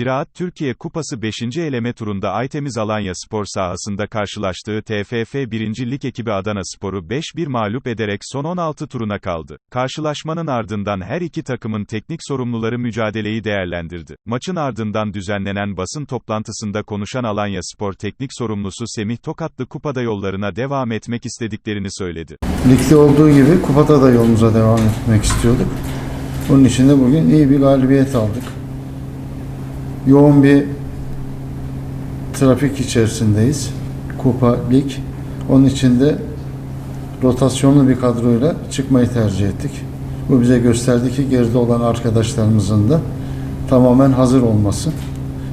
Ziraat Türkiye Kupası 5. eleme turunda Aytemiz Alanya spor sahasında karşılaştığı TFF 1. Lig ekibi Adana Spor'u 5-1 mağlup ederek son 16 turuna kaldı. Karşılaşmanın ardından her iki takımın teknik sorumluları mücadeleyi değerlendirdi. Maçın ardından düzenlenen basın toplantısında konuşan Alanya Spor teknik sorumlusu Semih Tokatlı kupada yollarına devam etmek istediklerini söyledi. Ligde olduğu gibi kupada da yolumuza devam etmek istiyorduk. Onun için de bugün iyi bir galibiyet aldık. Yoğun bir trafik içerisindeyiz. Kupa, lig. Onun için de rotasyonlu bir kadroyla çıkmayı tercih ettik. Bu bize gösterdi ki geride olan arkadaşlarımızın da tamamen hazır olması.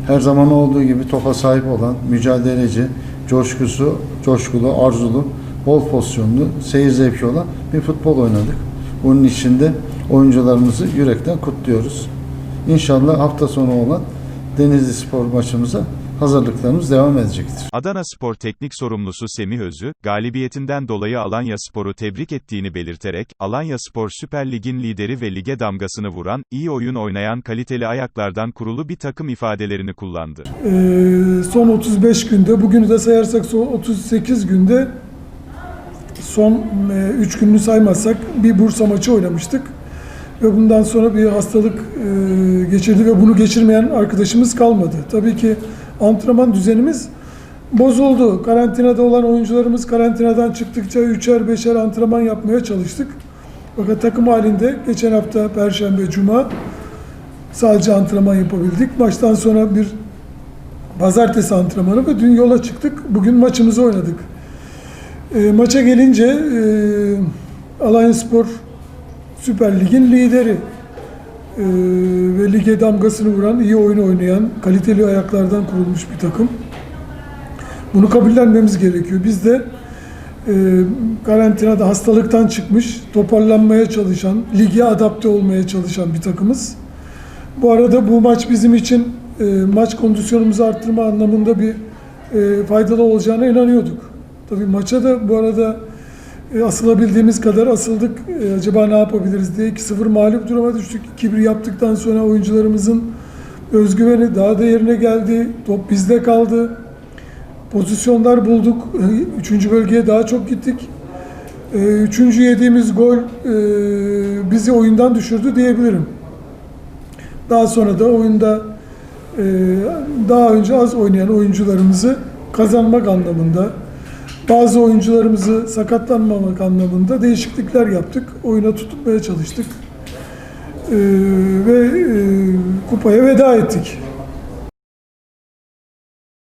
Her zaman olduğu gibi topa sahip olan, mücadeleci, coşkusu, coşkulu, arzulu, bol pozisyonlu, seyir zevki olan bir futbol oynadık. Bunun için de oyuncularımızı yürekten kutluyoruz. İnşallah hafta sonu olan Denizli Spor maçımıza hazırlıklarımız devam edecektir. Adana Spor Teknik Sorumlusu Semih Özü, galibiyetinden dolayı Alanya Spor'u tebrik ettiğini belirterek, Alanya Spor Süper Lig'in lideri ve lige damgasını vuran, iyi oyun oynayan kaliteli ayaklardan kurulu bir takım ifadelerini kullandı. Ee, son 35 günde, bugünü de sayarsak son 38 günde son 3 gününü saymazsak bir Bursa maçı oynamıştık. Ve bundan sonra bir hastalık e, geçirdi ve bunu geçirmeyen arkadaşımız kalmadı. Tabii ki antrenman düzenimiz bozuldu. Karantinada olan oyuncularımız karantinadan çıktıkça üçer beşer antrenman yapmaya çalıştık. Fakat takım halinde geçen hafta Perşembe, Cuma sadece antrenman yapabildik. Maçtan sonra bir pazartesi antrenmanı ve dün yola çıktık. Bugün maçımızı oynadık. E, maça gelince e, Alanya Spor Süper Lig'in lideri. E, ve lige damgasını vuran, iyi oyun oynayan, kaliteli ayaklardan kurulmuş bir takım. Bunu kabullenmemiz gerekiyor. Biz de e, karantinada hastalıktan çıkmış, toparlanmaya çalışan, lige adapte olmaya çalışan bir takımız. Bu arada bu maç bizim için e, maç kondisyonumuzu arttırma anlamında bir e, faydalı olacağına inanıyorduk. Tabii maça da bu arada e, asılabildiğimiz kadar asıldık. E, acaba ne yapabiliriz diye 2-0 mağlup duruma düştük. 2-1 yaptıktan sonra oyuncularımızın özgüveni daha da yerine geldi. Top bizde kaldı. Pozisyonlar bulduk. Üçüncü bölgeye daha çok gittik. E, Üçüncü yediğimiz gol e, bizi oyundan düşürdü diyebilirim. Daha sonra da oyunda e, daha önce az oynayan oyuncularımızı kazanmak anlamında, bazı oyuncularımızı sakatlanmamak anlamında değişiklikler yaptık. Oyuna tutunmaya çalıştık. E, ve e, kupaya veda ettik.